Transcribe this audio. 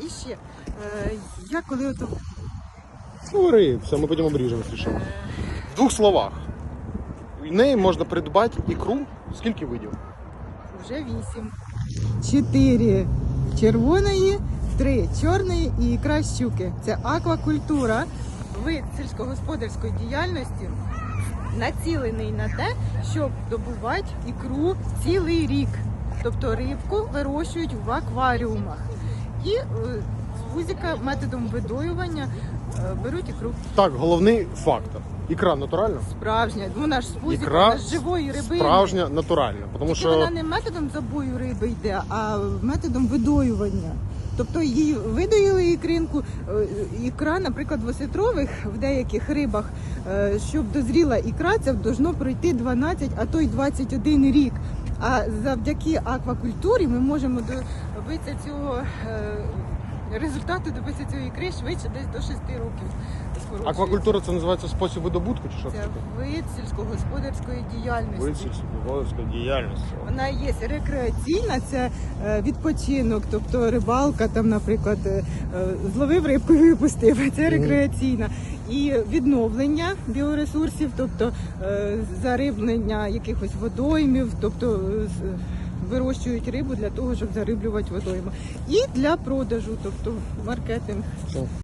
і ще, е, я коли ото Говори, все, ми потім обріжемо рішимо. В двох словах. В неї можна придбати ікру. Скільки видів? вже вісім. Чотири червоної, три чорної і ікра щуки. Це аквакультура, вид сільськогосподарської діяльності, націлений на те, щоб добувати ікру цілий рік. Тобто рибку вирощують в акваріумах. І е, з вузика методом видоювання е, беруть ікру. Так, головний фактор. Ікра натуральна? Справжня. Вона ж з вузика, Ікра вона з живої риби. Справжня натуральна. Тому Тільки що вона не методом забою риби йде, а методом видоювання. Тобто її видоїли ікринку, е, ікра, наприклад, двоситрових в деяких рибах, щоб дозріла ікра, це должно пройти 12, а то й 21 рік. А завдяки аквакультурі ми можемо добитися цього е, результату, добитися цієї ікри швидше, десь до 6 років. Скорочується. аквакультура це називається спосіб видобутку чи що це це вид сільськогосподарської діяльності. Вид сільськогосподарської діяльності. Вона є рекреаційна, це е, відпочинок, тобто рибалка, там, наприклад, е, е, зловив рибку і випустив. Це рекреаційна. І відновлення біоресурсів, тобто зариблення якихось водоймів, тобто вирощують рибу для того, щоб зариблювати водойми. І для продажу, тобто маркетинг.